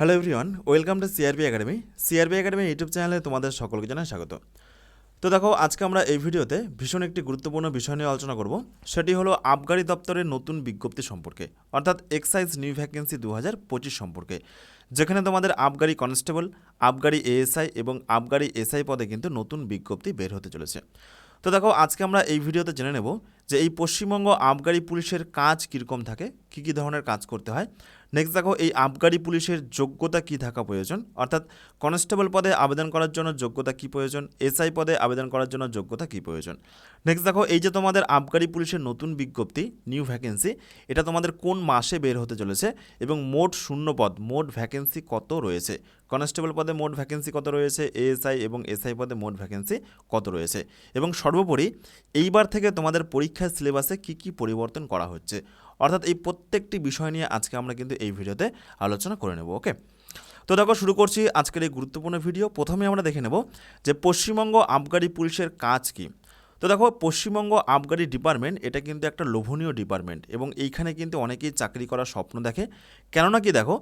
Hello everyone welcome to CRB academy CRB academy YouTube চ্যানেলে তোমাদের সকলকে জানাই স্বাগত। তো দেখো, আজকে আমরা এই ভিডিওতে ভীষণ একটি গুরুত্বপূর্ণ বিষয় নিয়ে আলোচনা করব। সেটি হলো আবগারি দপ্তরের নতুন বিজ্ঞপ্তি সম্পর্কে, অর্থাৎ এক্সাইজ নিউ ভ্যাকেন্সি দু হাজার পঁচিশ সম্পর্কে, যেখানে তোমাদের আবগারি কনস্টেবল আবগারি এএসআই এবং আবগারি এসআই পদে কিন্তু নতুন বিজ্ঞপ্তি বের হতে চলেছে। তো দেখো, আজকে আমরা এই ভিডিওতে জেনে নেব যে এই পশ্চিমবঙ্গ আবগারি পুলিশের কাজ কীরকম থাকে, কী কী ধরনের কাজ করতে হয়। নেক্সট দেখো, এই আবগারি পুলিশের যোগ্যতা কী থাকা প্রয়োজন? অর্থাৎ কনস্টেবল পদে আবেদন করার জন্য যোগ্যতা কী প্রয়োজন? এসআই পদে আবেদন করার জন্য যোগ্যতা কী প্রয়োজন? নেক্সট দেখো, এই যে তোমাদের আবগারি পুলিশের নতুন বিজ্ঞপ্তি নিউ ভ্যাকেন্সি এটা তোমাদের কোন মাসে বের হতে চলেছে এবং মোট শূন্য পদ, মোট ভ্যাকেন্সি কত রয়েছে? কনস্টেবল পদে মোট ভ্যাকেন্সি কত রয়েছে? এএসআই এবং এসআই পদে মোট ভ্যাকেন্সি কত রয়েছে? এবং সর্বোপরি, এইবার থেকে তোমাদের পরীক্ষার সিলেবাসে কী কী পরিবর্তন করা হচ্ছে? অর্থাৎ এই প্রত্যেকটি বিষয় নিয়ে আজকে আমরা কিন্তু এই ভিডিওতে আলোচনা করে নেব, ওকে? তো দেখো, শুরু করছি আজকের এই গুরুত্বপূর্ণ ভিডিও। প্রথমে আমরা দেখে নেব যে পশ্চিমবঙ্গ আবগারি পুলিশের কাজ কী। তো দেখো, পশ্চিমবঙ্গ আবগারি ডিপার্টমেন্ট এটা কিন্তু একটা লোভনীয় ডিপার্টমেন্ট এবং এইখানে কিন্তু অনেকেই চাকরি করার স্বপ্ন দেখে। কেননা কি দেখো,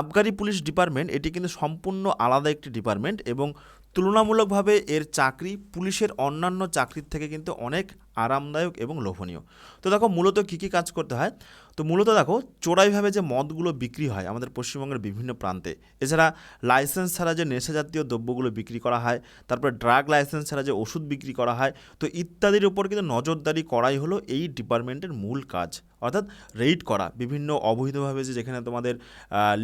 আবগারি পুলিশ ডিপার্টমেন্ট এটি কিন্তু সম্পূর্ণ আলাদা একটি ডিপার্টমেন্ট এবং তুলনামূলকভাবে এর চাকরি পুলিশের অন্যান্য চাকরির থেকে কিন্তু অনেক আরামদায়ক এবং লোভনীয়। তো দেখো মূলত কী কী কাজ করতে হয়? তো মূলত দেখো চোরাইভাবে যে মদগুলো বিক্রি হয় আমাদের পশ্চিমবঙ্গের বিভিন্ন প্রান্তে, এছাড়া লাইসেন্স ছাড়া যে নেশাজাতীয় দ্রব্যগুলো বিক্রি করা হয়, তারপর ড্রাগ লাইসেন্স ছাড়া যে ওষুধ বিক্রি করা হয়, তো ইত্যাদির উপর কিন্তু নজরদারি করাই হলো এই ডিপার্টমেন্টের মূল কাজ। অর্থাৎ রেইড করা, বিভিন্ন অবৈধভাবে যে যেখানে তোমাদের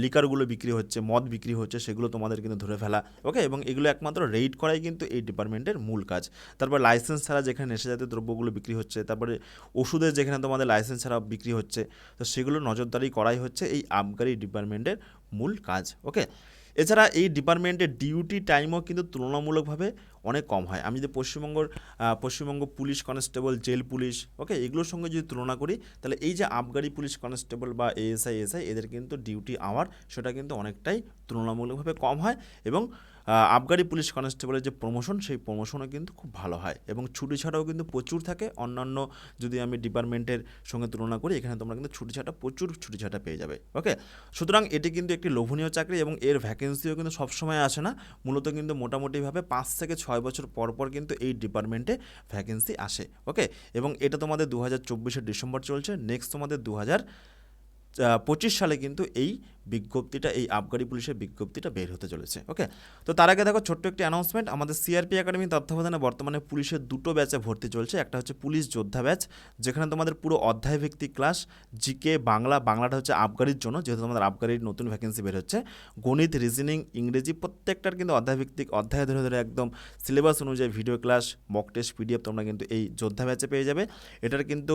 লিকারগুলো বিক্রি হচ্ছে, মদ বিক্রি হচ্ছে, সেগুলো তোমাদের কিন্তু ধরে ফেলা, ওকে? এবং এগুলো একমাত্র রেইড করাই কিন্তু এই ডিপার্টমেন্টের মূল কাজ। তারপর লাইসেন্স ছাড়া যেখানে নেশাজাতীয় দ্রব্যগুলো বিক্রি হচ্ছে। তারপরে ওষুধের যেখানে তোমাদের লাইসেন্স ছাড়া বিক্রি হচ্ছে, তো সেগুলো নজরদারি করাই হচ্ছে এই আবগারি ডিপার্টমেন্টের মূল কাজ ওকে এছাড়া এই ডিপার্টমেন্টের ডিউটি টাইমও কিন্তু তুলনামূলকভাবে অনেক কম হয়। আমি যদি পশ্চিমবঙ্গর Paschimbanga police constable jail police okay এগুলোর সঙ্গে যদি তুলনা করি, তাহলে এই যে আবগারি পুলিশ কনস্টেবল বা এএসআই এসআই এদের কিন্তু ডিউটি আওয়ার সেটা কিন্তু অনেকটাই তুলনামূলকভাবে কম হয় এবং আবগারি পুলিশ কনস্টেবলের যে প্রমোশন সেই প্রমোশনও কিন্তু খুব ভালো হয় এবং ছুটি ছাটাও কিন্তু প্রচুর থাকে। অন্যান্য যদি আমি ডিপার্টমেন্টের সঙ্গে তুলনা করি, এখানে তোমরা কিন্তু ছুটি ছাটা প্রচুর ছুটি ছাটা পেয়ে যাবে। ওকে সুতরাং এটি কিন্তু একটি লোভনীয় চাকরি এবং এর ভ্যাকেন্সিও কিন্তু সবসময় আসে না। মূলত কিন্তু মোটামুটিভাবে পাঁচ থেকে ছয় বছর পর পর কিন্তু এই ডিপার্টমেন্টে ভ্যাকেন্সি আসে। ওকে এবং এটা তোমাদের দু হাজার চব্বিশের ডিসেম্বর চলছে। নেক্সট তোমাদের দু হাজার পঁচিশ সালে কিন্তু এই বিজ্ঞপ্তিটা, এই আবগারি পুলিশের বিজ্ঞপ্তিটা বের হতে চলেছে ওকে তো তার আগে দেখো ছোট্ট একটি অ্যানাউন্সমেন্ট আমাদের সিআরপি একাডেমি তত্ত্বাবধানে বর্তমানে পুলিশের দুটো ব্যাচে ভর্তি চলছে, একটা হচ্ছে পুলিশ যোদ্ধা ব্যাচ যেখানে তোমাদের পুরো অধ্যায় ভিত্তিক ক্লাস জিকে বাংলা, বাংলাটা হচ্ছে আবগারির জন্য, যেহেতু তোমাদের আবগারির নতুন ভ্যাকেন্সি বের হচ্ছে। গণিত রিজনিং ইংরেজি প্রত্যেকটার কিন্তু অধ্যায় ভিত্তিক অধ্যায় ধরে ধরে একদম সিলেবাস অনুযায়ী video class mock test PDF তোমরা কিন্তু এই যোদ্ধা ব্যাচে পেয়ে যাবে। এটার কিন্তু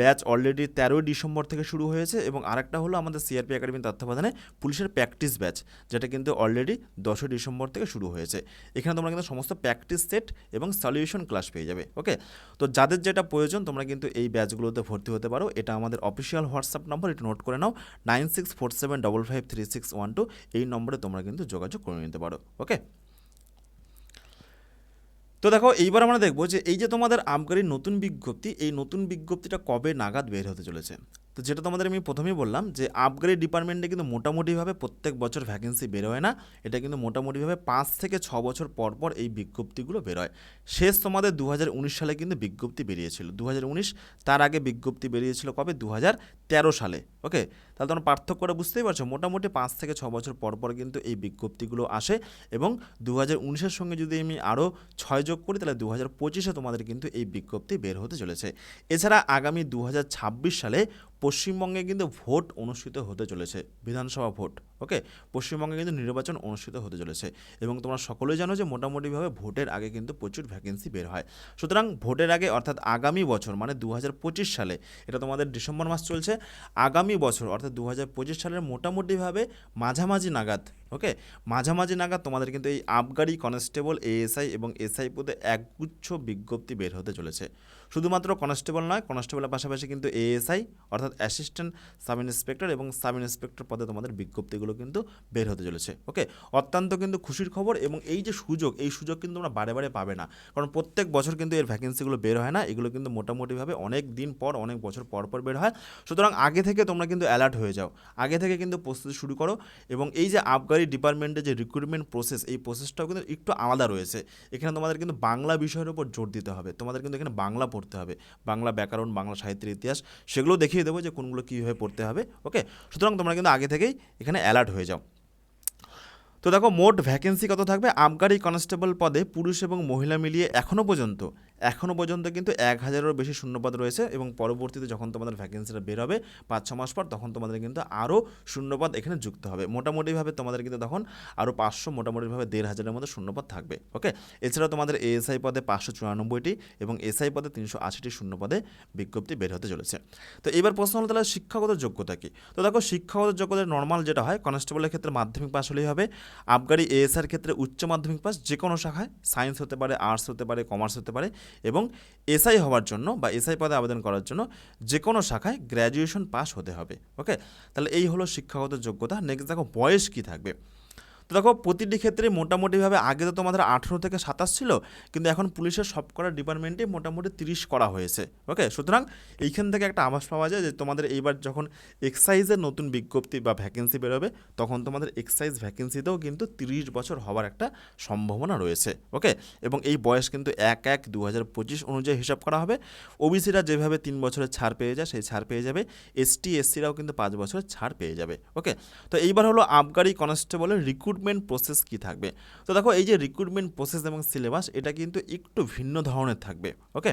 ব্যাচ অলরেডি তেরোই ডিসেম্বর থেকে শুরু হয়েছে এবং আরেকটা হলো আমাদের সিআরপি একাডেমির তত্ত্বাবধানে পুলিশের প্র্যাকটিস ব্যাচ যেটা কিন্তু অলরেডি দশই ডিসেম্বর থেকে শুরু হয়েছে। এখানে তোমরা কিন্তু সমস্ত প্র্যাকটিস সেট এবং সলিউশন ক্লাস পেয়ে যাবে ওকে তো যাদের যেটা প্রয়োজন, তোমরা কিন্তু এই ব্যাচগুলোতে ভর্তি হতে পারো। এটা আমাদের অফিসিয়াল হোয়াটসঅ্যাপ নম্বর এটা নোট করে নাও nine six four seven double five three six one two এই নম্বরে তোমরা কিন্তু যোগাযোগ করে নিতে পারো ওকে তো দেখো, এইবার আমরা দেখব যে এই যে তোমাদের আবগারির নতুন বিজ্ঞপ্তি, এই নতুন বিজ্ঞপ্তিটা কবে নাগাদ বের হতে চলেছে? তো যেটা তোমাদের আমি প্রথমেই বললাম যে আবগারি ডিপার্টমেন্টে কিন্তু মোটামুটিভাবে প্রত্যেক বছর ভ্যাকেন্সি বেরোয় না। এটা কিন্তু মোটামুটিভাবে পাঁচ থেকে ছ বছর পর পর এই বিজ্ঞপ্তিগুলো বেরোয়। শেষ তোমাদের দু হাজার উনিশ সালে কিন্তু বিজ্ঞপ্তি বেরিয়েছিল। দু হাজার উনিশ, তার আগে বিজ্ঞপ্তি বেরিয়েছিল কবে? দু হাজার তেরো সালে। ওকে তাহলে তোমরা পার্থক্যটা বুঝতেই পারছ। মোটামুটি পাঁচ থেকে ছ বছর পর পর কিন্তু এই বিজ্ঞপ্তিগুলো আসে এবং দু হাজার সঙ্গে যদি আমি আরও ছয় যোগ করি, তাহলে দু হাজার পঁচিশে তোমাদের কিন্তু এই বিজ্ঞপ্তি বের হতে চলেছে। এছাড়া আগামী দু হাজার ছাব্বিশ সালে পশ্চিমবঙ্গে কিন্তু ভোট অনুষ্ঠিত হতে চলেছে বিধানসভা ভোট। ওকে? পশ্চিমবঙ্গে কিন্তু নির্বাচন অনুষ্ঠিত হতে চলেছে এবং তোমরা সকলেই জানো যে মোটামুটিভাবে ভোটের আগে কিন্তু প্রচুর ভ্যাকেন্সি বের হয়। সুতরাং ভোটের আগে অর্থাৎ আগামী বছর মানে দু হাজার পঁচিশ সালে, এটা তোমাদের ডিসেম্বর মাস চলছে, আগামী বছর অর্থাৎ দু হাজার পঁচিশ সালের মোটামুটিভাবে মাঝামাঝি নাগাদ, ওকে? মাঝামাঝি নাগাদ তোমাদের কিন্তু এই আবগারি কনস্টেবল, এএসআই এবং এসআই পদে একগুচ্ছ বিজ্ঞপ্তি বের হতে চলেছে। শুধুমাত্র কনস্টেবল নয়, কনস্টেবলের পাশাপাশি কিন্তু এএসআই অর্থাৎ অ্যাসিস্ট্যান্ট সাব ইন্সপেক্টর এবং সাব ইন্সপেক্টর পদে তোমাদের বিজ্ঞপ্তিগুলো কিন্তু বের হতে চলেছে ওকে অত্যন্ত কিন্তু খুশির খবর এবং এই যে সুযোগ, এই সুযোগ কিন্তু তোমরা বারে বারে পাবে না। কারণ প্রত্যেক বছর কিন্তু এর ভ্যাকেন্সিগুলো বের হয় না, এগুলো কিন্তু মোটামুটিভাবে অনেক দিন পর, অনেক বছর পর পর বের হয়। সুতরাং আগে থেকে তোমরা কিন্তু অ্যালার্ট হয়ে যাও, আগে থেকে কিন্তু প্রস্তুতি শুরু করো এবং এই যে আবগারি ডিপার্টমেন্টের যে রিক্রুটমেন্ট প্রসেস এই প্রসেসটাও কিন্তু একটু আলাদা রয়েছে। এখানে তোমাদের কিন্তু বাংলা বিষয়ের উপর জোর দিতে হবে, তোমাদের কিন্তু এখানে বাংলা পড়তে হবে, বাংলা ব্যাকরণ, বাংলা সাহিত্যের ইতিহাস, সেগুলো দেখিয়ে দেবো যে কোনগুলো কীভাবে পড়তে হবে ওকে সুতরাং তোমরা কিন্তু আগে থেকেই এখানে অ্যালার্ট হয়ে যাও। তো দেখো, মোট ভ্যাকেন্সি কত থাকবে? আবগারি কনস্টেবল পদে পুরুষ এবং মহিলা মিলিয়ে এখনও পর্যন্ত এখনও পর্যন্ত কিন্তু এক হাজারেরও বেশি শূন্যপদ রয়েছে এবং পরবর্তীতে যখন তোমাদের ভ্যাকেন্সিটা বের হবে পাঁচ, ছ মাস পর, তখন তোমাদের কিন্তু আরও শূন্যপদ এখানে যুক্ত হবে। মোটামুটিভাবে তোমাদের কিন্তু তখন আরও পাঁচশো, মোটামুটিভাবে দেড় হাজারের মধ্যে শূন্যপদ থাকবে, ওকে? এছাড়াও তোমাদের এএসআই পদে পাঁচশো চুরানব্বইটি এবং এসআই পদে তিনশো আশিটি শূন্যপদে বিজ্ঞপ্তি বের হতে চলেছে। তো এবার প্রশ্ন হলো তাহলে শিক্ষাগত যোগ্যতা কী? তো দেখো শিক্ষাগত যোগ্যতা নর্মাল যেটা হয় কনস্টেবলের ক্ষেত্রে মাধ্যমিক পাস হলেই হবে আবগারি এএসআর ক্ষেত্রে উচ্চ মাধ্যমিক পাস যে কোনো শাখায় সায়েন্স হতে পারে আর্টস হতে পারে কমার্স হতে পারে এবং এসআই হওয়ার জন্য বা এসআই পদে আবেদন করার জন্য যে কোনো শাখায় গ্র্যাজুয়েশন পাস হতে হবে, ওকে? তাহলে এই হলো শিক্ষাগত যোগ্যতা। নেক্সট দেখো, বয়স কী থাকবে? তো দেখো, প্রতিটি ক্ষেত্রে মোটামুটিভাবে আগে তো তোমাদের আঠেরো থেকে সাতাশ ছিল, কিন্তু এখন পুলিশের সব করা ডিপার্টমেন্টে মোটামুটি তিরিশ করা হয়েছে। ওকে? সুতরাং এইখান থেকে একটা আভাস পাওয়া যায় যে তোমাদের এইবার যখন এক্সাইজের নতুন বিজ্ঞপ্তি বা ভ্যাকেন্সি বেরোবে, তখন তোমাদের এক্সাইজ ভ্যাকেন্সিতেও কিন্তু তিরিশ বছর হওয়ার একটা সম্ভাবনা রয়েছে। ওকে? এবং এই বয়স কিন্তু এক এক দু হাজার পঁচিশ অনুযায়ী হিসাব করা হবে। ওবিসিরা যেভাবে তিন বছরের ছাড় পেয়ে যায়, সেই ছাড় পেয়ে যাবে। এসটি এসসিরাও কিন্তু পাঁচ বছরের ছাড় পেয়ে যাবে। ওকে? তো এইবার হলো আবগারি কনস্টেবলের রিক্রুটমেন্ট প্রসেস কি থাকবে? তো দেখো, এই যে রিক্রুটমেন্ট প্রসেস এবং সিলেবাস এটা কিন্তু একটু ভিন্ন ধরনের থাকবে ওকে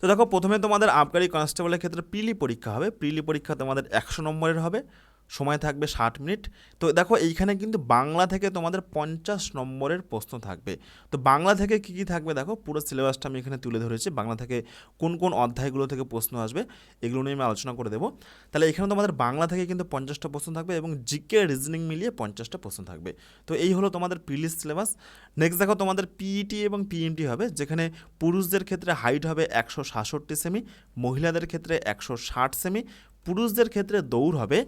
তো দেখো, প্রথমে তোমাদের আবগারি কনস্টেবলের ক্ষেত্রে প্রিলি পরীক্ষা হবে। প্রিলি পরীক্ষা তোমাদের একশো নম্বরের হবে। সময় থাকবে ষাট মিনিট। তো দেখো, এইখানে কিন্তু বাংলা থেকে তোমাদের পঞ্চাশ নম্বরের প্রশ্ন থাকবে। তো বাংলা থেকে কী কী থাকবে দেখো, পুরো সিলেবাসটা আমি এখানে তুলে ধরেছি। বাংলা থেকে কোন কোন অধ্যায়গুলো থেকে প্রশ্ন আসবে, এগুলো নিয়ে আমি আলোচনা করে দেবো। তাহলে এখানে তোমাদের বাংলা থেকে কিন্তু পঞ্চাশটা প্রশ্ন থাকবে এবং জিকে রিজনিং মিলিয়ে পঞ্চাশটা প্রশ্ন থাকবে। তো এই হলো তোমাদের প্রিলিস সিলেবাস নেক্সট দেখো, তোমাদের পিইটি এবং পিএমটি হবে, যেখানে পুরুষদের ক্ষেত্রে হাইট হবে একশো সাতষট্টি সেমি মহিলাদের ক্ষেত্রে একশো ষাট সেমি পুরুষদের ক্ষেত্রে দৌড় হবে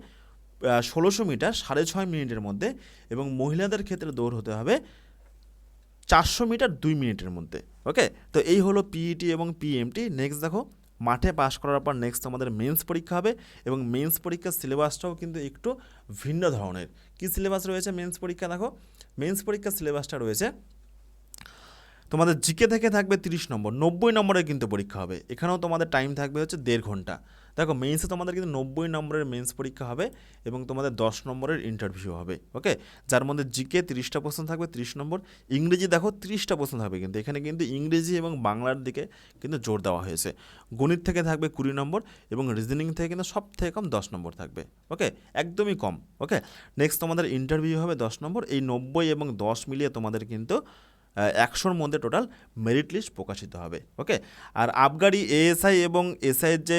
ষোলোশো মিটার সাড়ে ছয় মিনিটের মধ্যে এবং মহিলাদের ক্ষেত্রে দৌড় হতে হবে চারশো মিটার দুই মিনিটের মধ্যে ওকে তো এই হলো পিইটি এবং পিএমটি নেক্সট দেখো, মাঠে পাশ করার পর নেক্সট আমাদের মেন্স পরীক্ষা হবে এবং মেন্স পরীক্ষার সিলেবাসটাও কিন্তু একটু ভিন্ন ধরনের। কী সিলেবাস রয়েছে মেন্স পরীক্ষা? দেখো মেন্স পরীক্ষার সিলেবাসটা রয়েছে, তোমাদের জিকে থেকে থাকবে তিরিশ নম্বর, নব্বই নম্বরের কিন্তু পরীক্ষা হবে। এখানেও তোমাদের টাইম থাকবে হচ্ছে দেড় ঘণ্টা। দেখো মেন্সে তোমাদের কিন্তু নব্বই নম্বরের মেন্স পরীক্ষা হবে এবং তোমাদের দশ নম্বরের ইন্টারভিউ হবে ওকে যার মধ্যে জিকে তিরিশটা প্রশ্ন থাকবে, তিরিশ নম্বর। ইংরেজি দেখো তিরিশটা প্রশ্ন থাকবে কিন্তু, এখানে কিন্তু ইংরেজি এবং বাংলার দিকে কিন্তু জোর দেওয়া হয়েছে। গণিত থেকে থাকবে কুড়ি নম্বর এবং রিজনিং থেকে কিন্তু সব থেকে কম দশ নম্বর থাকবে ওকে একদমই কম ওকে নেক্সট তোমাদের ইন্টারভিউ হবে দশ নম্বর। এই নব্বই এবং দশ মিলিয়ে তোমাদের কিন্তু একশোর মধ্যে টোটাল মেরিট লিস্ট প্রকাশিত হবে ওকে আর আবগারি এএসআই এবং এসআইয়ের যে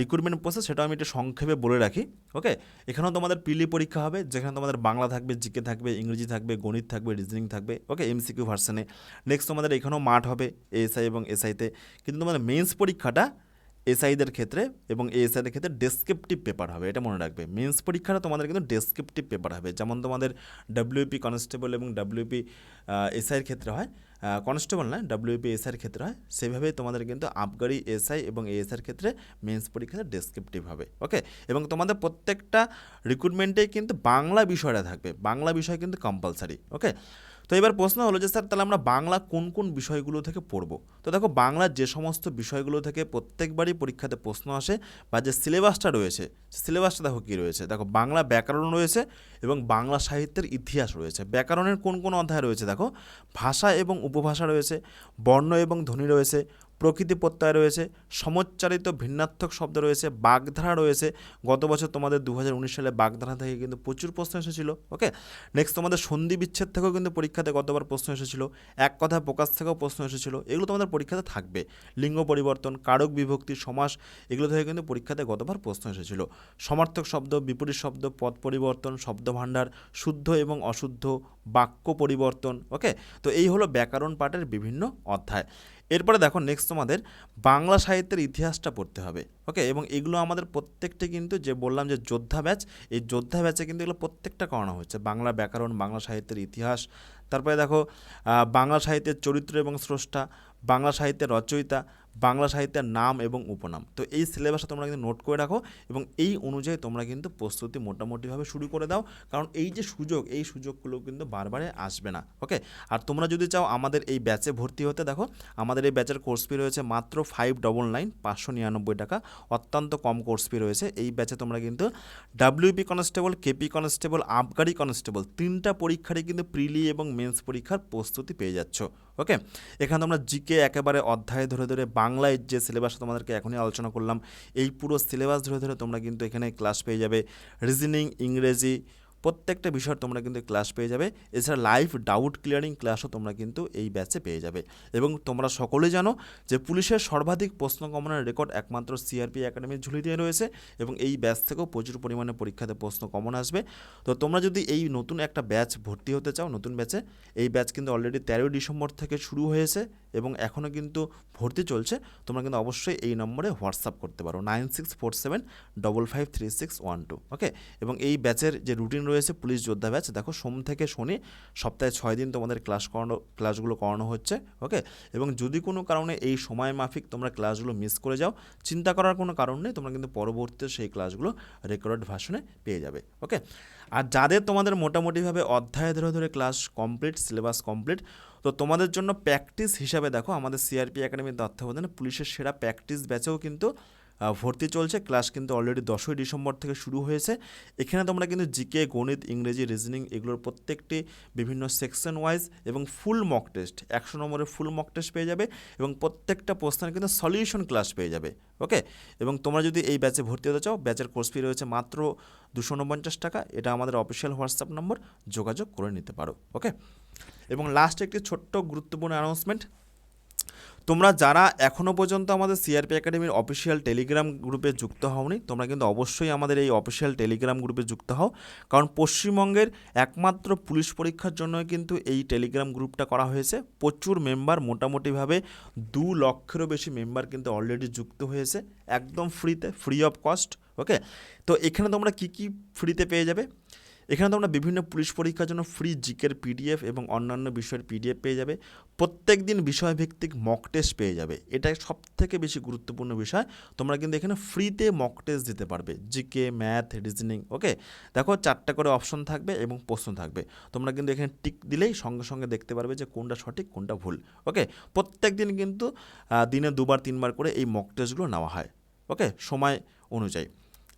রিক্রুটমেন্ট প্রসেস সেটা আমি একটু সংক্ষেপে বলে রাখি ওকে এখানেও তোমাদের পিলি পরীক্ষা হবে, যেখানে তোমাদের বাংলা থাকবে জিকে থাকবে, ইংরেজি থাকবে, গণিত থাকবে রিজনিং থাকবে ওকে এমসিকিউ ভার্সনে নেক্সট তোমাদের এখানেও মাঠ হবে এএসআই এবং এসআইতে কিন্তু তোমাদের মেন্স পরীক্ষাটা এসআইদের ক্ষেত্রে এবং এএসআইদের ক্ষেত্রে ডেসক্রিপটিভ পেপার হবে, এটা মনে রাখবে। মেন্স পরীক্ষাটা তোমাদের কিন্তু ডেসক্রিপটিভ পেপার হবে। যেমন তোমাদের ডাব্লিউপি কনস্টেবল এবং ডাব্লিউপি এসআইয়ের ক্ষেত্রে হয় কনস্টেবল নয় ডাব্লিউপি এসআইয়ের ক্ষেত্রে হয়। সেভাবেই তোমাদের কিন্তু আবগারি এসআই এবং এএসআইয়ের ক্ষেত্রে মেন্স পরীক্ষাটা ডেসক্রিপটিভ হবে ওকে এবং তোমাদের প্রত্যেকটা রিক্রুটমেন্টেই কিন্তু বাংলা বিষয়টা থাকবে। বাংলা বিষয় কিন্তু কম্পালসারি ওকে তো এবার প্রশ্ন হলো যে, স্যার, তাহলে আমরা বাংলা কোন কোন বিষয়গুলো থেকে পড়ব? তো দেখো বাংলার যে সমস্ত বিষয়গুলো থেকে প্রত্যেকবারই পরীক্ষাতে প্রশ্ন আসে বা যে সিলেবাসটা রয়েছে সিলেবাসটা দেখো কী রয়েছে? দেখো, বাংলা ব্যাকরণ রয়েছে এবং বাংলা সাহিত্যের ইতিহাস রয়েছে। ব্যাকরণের কোন কোন অধ্যায় রয়েছে দেখো? ভাষা এবং উপভাষা রয়েছে, বর্ণ এবং ধ্বনি রয়েছে প্রকৃতি প্রত্যয় রয়েছে, সমচ্চারিত ভিন্নাত্মক শব্দ রয়েছে, বাগধারা রয়েছে। গত বছর তোমাদের দু হাজার উনিশ সালে বাগধারা থেকে কিন্তু প্রচুর প্রশ্ন এসেছিল, ওকে? নেক্সট তোমাদের সন্ধি বিচ্ছেদ থেকেও কিন্তু পরীক্ষাতে গতবার প্রশ্ন এসেছিল, এক কথা প্রকাশ থেকেও প্রশ্ন এসেছিল, এগুলো তোমাদের পরীক্ষাতে থাকবে। লিঙ্গ পরিবর্তন, কারক বিভক্তি, সমাস, এগুলো থেকে কিন্তু পরীক্ষাতে গতবার প্রশ্ন এসেছিল। সমার্থক শব্দ, বিপরীত শব্দ, পদ পরিবর্তন, শব্দভাণ্ডার, শুদ্ধ এবং অশুদ্ধ বাক্য পরিবর্তন ওকে তো এই হলো ব্যাকরণ পাঠের বিভিন্ন অধ্যায়। এরপরে দেখো নেক্সট তোমাদের বাংলা সাহিত্যের ইতিহাসটা পড়তে হবে ওকে এবং এগুলো আমাদের প্রত্যেকটি কিন্তু যে বললাম যে যোদ্ধা ব্যাচ, এই যোদ্ধা ব্যাচে কিন্তু এগুলো প্রত্যেকটা করানো হচ্ছে বাংলা ব্যাকরণ, বাংলা সাহিত্যের ইতিহাস, তারপরে দেখো বাংলা সাহিত্যের চরিত্র এবং স্রষ্টা, বাংলা সাহিত্যের রচয়িতা বাংলা সাহিত্যের নাম এবং উপনাম। তো এই সিলেবাসটা তোমরা কিন্তু নোট করে রাখো এবং এই অনুযায়ী তোমরা কিন্তু প্রস্তুতি মোটামুটিভাবে শুরু করে দাও। কারণ এই যে সুযোগ, এই সুযোগগুলো কিন্তু বারবারে আসবে না ওকে আর তোমরা যদি চাও আমাদের এই ব্যাচে ভর্তি হতে, দেখো, আমাদের এই ব্যাচের কোর্স ফি রয়েছে মাত্র ফাইভ ডবল নাইন পাঁচশো নিরানব্বই টাকা। অত্যন্ত কম কোর্স ফি রয়েছে। এই ব্যাচে তোমরা কিন্তু ডাব্লিউপি কনস্টেবল কেপি কনস্টেবল আবগারি কনস্টেবল তিনটা পরীক্ষারই কিন্তু প্রিলি এবং মেন্স পরীক্ষার প্রস্তুতি পেয়ে যাচ্ছ ওকে এখানে তোমরা জিকে একেবারে অধ্যায় ধরে ধরে বাংলায় যে সিলেবাস তোমাদেরকে এখনই আলোচনা করলাম, এই পুরো সিলেবাস ধরে ধরে তোমরা কিন্তু এখানে ক্লাস পেয়ে যাবে। রিজনিং ইংরেজি প্রত্যেকটা বিষয় তোমরা কিন্তু ক্লাস পেয়ে যাবে। এছাড়া লাইভ ডাউট ক্লিয়ারিং ক্লাসও তোমরা কিন্তু এই ব্যাচে পেয়ে যাবে। এবং তোমরা সকলেই জানো যে পুলিশের সর্বাধিক প্রশ্ন কমনের রেকর্ড একমাত্র সিআরপি একাডেমির ঝুলি দিয়ে রয়েছে এবং এই ব্যাচ থেকেও প্রচুর পরিমাণে পরীক্ষাতে প্রশ্ন কমন আসবে। তো তোমরা যদি এই নতুন একটা ব্যাচ ভর্তি হতে চাও, নতুন ব্যাচে এই ব্যাচ কিন্তু অলরেডি তেরোই ডিসেম্বর থেকে শুরু হয়েছে এবং এখনও কিন্তু ভর্তি চলছে। তোমরা কিন্তু অবশ্যই এই নম্বরে হোয়াটসঅ্যাপ করতে পারো, nine six four seven double five three six one two okay এবং এই ব্যাচের যে রুটিন রয়েছে পুলিশ যোদ্ধা ব্যাচ। দেখো, সোম থেকে শনি, সপ্তাহে ছয় দিন তোমাদের ক্লাস করানো, ক্লাসগুলো করানো হচ্ছে, ওকে? এবং যদি কোনো কারণে এই সময় মাফিক তোমরা ক্লাসগুলো মিস করে যাও, চিন্তা করার কোনো কারণ নেই, তোমরা কিন্তু পরবর্তীতে সেই ক্লাসগুলো রেকর্ড ভাষণে পেয়ে যাবে, ওকে? আর যাদের তোমাদের মোটামুটিভাবে অধ্যায় ধরে ধরে ক্লাস কমপ্লিট, সিলেবাস কমপ্লিট, তো তোমাদের জন্য প্র্যাকটিস হিসাবে দেখো, আমাদের সিআরপি একাডেমির তত্ত্বাবধানে পুলিশের সেরা প্র্যাকটিস ব্যাচেও কিন্তু ভর্তি চলছে। ক্লাস কিন্তু অলরেডি দশই ডিসেম্বর থেকে শুরু হয়েছে। এখানে তোমরা কিন্তু জিকে, গণিত, ইংরেজি রিজনিং এগুলোর প্রত্যেকটি বিভিন্ন সেকশন ওয়াইজ এবং ফুল মক টেস্ট একশো নম্বরের ফুল মক টেস্ট পেয়ে যাবে এবং প্রত্যেকটা প্রশ্নের কিন্তু সলিউশন ক্লাস পেয়ে যাবে ওকে এবং তোমরা যদি এই ব্যাচে ভর্তি হতে চাও ব্যাচের কোর্স ফি রয়েছে মাত্র দুশো উনপঞ্চাশ টাকা। এটা আমাদের অফিসিয়াল হোয়াটসঅ্যাপ নম্বর যোগাযোগ করে নিতে পারো ওকে এবং লাস্ট একটি ছোট্ট গুরুত্বপূর্ণ অ্যানাউন্সমেন্ট তোমরা যারা এখনও পর্যন্ত আমাদের সিআরপি একাডেমির অফিসিয়াল টেলিগ্রাম গ্রুপে যুক্ত হওনি, তোমরা কিন্তু অবশ্যই আমাদের এই অফিসিয়াল টেলিগ্রাম গ্রুপে যুক্ত হও। কারণ পশ্চিমবঙ্গের একমাত্র পুলিশ পরীক্ষার জন্য কিন্তু এই টেলিগ্রাম গ্রুপটা করা হয়েছে। প্রচুর মেম্বার মোটামুটিভাবে দু লক্ষেরও বেশি মেম্বার কিন্তু অলরেডি যুক্ত হয়েছে। একদম ফ্রিতে ফ্রি অফ কস্ট ওকে তো এখানে তোমরা কি কি ফ্রিতে পেয়ে যাবে? এখানে তোমরা বিভিন্ন পুলিশ পরীক্ষার জন্য ফ্রি জিকের পিডিএফ এবং অন্যান্য বিষয়ের পিডিএফ পেয়ে যাবে। প্রত্যেক দিন বিষয়ভিত্তিক মক টেস্ট পেয়ে যাবে। এটা সব থেকে বেশি গুরুত্বপূর্ণ বিষয়। তোমরা কিন্তু এখানে ফ্রিতে মক টেস্ট দিতে পারবে। জিকে ম্যাথ রিজনিং ওকে দেখো, চারটা করে অপশন থাকবে এবং প্রশ্ন থাকবে। তোমরা কিন্তু এখানে টিক দিলেই সঙ্গে সঙ্গে দেখতে পারবে যে কোনটা সঠিক, কোনটা ভুল ওকে প্রত্যেক দিন কিন্তু দিনে দুবার, তিনবার করে এই মক টেস্টগুলো নেওয়া হয় ওকে সময় অনুযায়ী।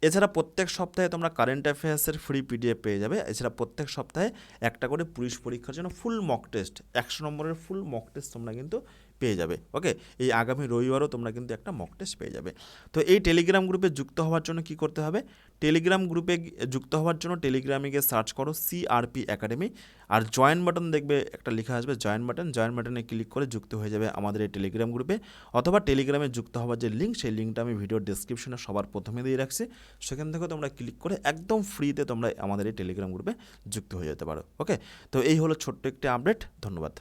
এছাড়া প্রত্যেক সপ্তাহে তোমরা কারেন্ট অ্যাফেয়ার্সের ফ্রি পিডিএফ পেয়ে যাবে। এছাড়া প্রত্যেক সপ্তাহে একটা করে পুলিশ পরীক্ষার জন্য ফুল মক টেস্ট একশো নম্বরের ফুল মক টেস্ট তোমরা কিন্তু পেয়ে যাবে ওকে এই আগামী রবিবারও তোমরা কিন্তু একটা মক টেস্ট পেয়ে যাবে। তো এই টেলিগ্রাম গ্রুপে যুক্ত হওয়ার জন্য কি করতে হবে? টেলিগ্রাম গ্রুপে যুক্ত হওয়ার জন্য টেলিগ্রামে গিয়ে সার্চ করো সিআরপি একাডেমি আর জয়েন বাটন দেখবে, একটা লেখা আসবে জয়েন বাটন জয়েন বাটনে ক্লিক করে যুক্ত হয়ে যাবে আমাদের এই টেলিগ্রাম গ্রুপে অথবা টেলিগ্রামে যুক্ত হওয়ার যে লিঙ্ক সেই লিঙ্কটা আমি ভিডিওর ডিসক্রিপশনে সবার প্রথমে দিয়ে রাখছি। সেখান থেকে তোমরা ক্লিক করে একদম ফ্রিতে তোমরা আমাদের এই টেলিগ্রাম গ্রুপে যুক্ত হয়ে যেতে পারো ওকে তো এই হলো ছোট্ট একটি আপডেট ধন্যবাদ।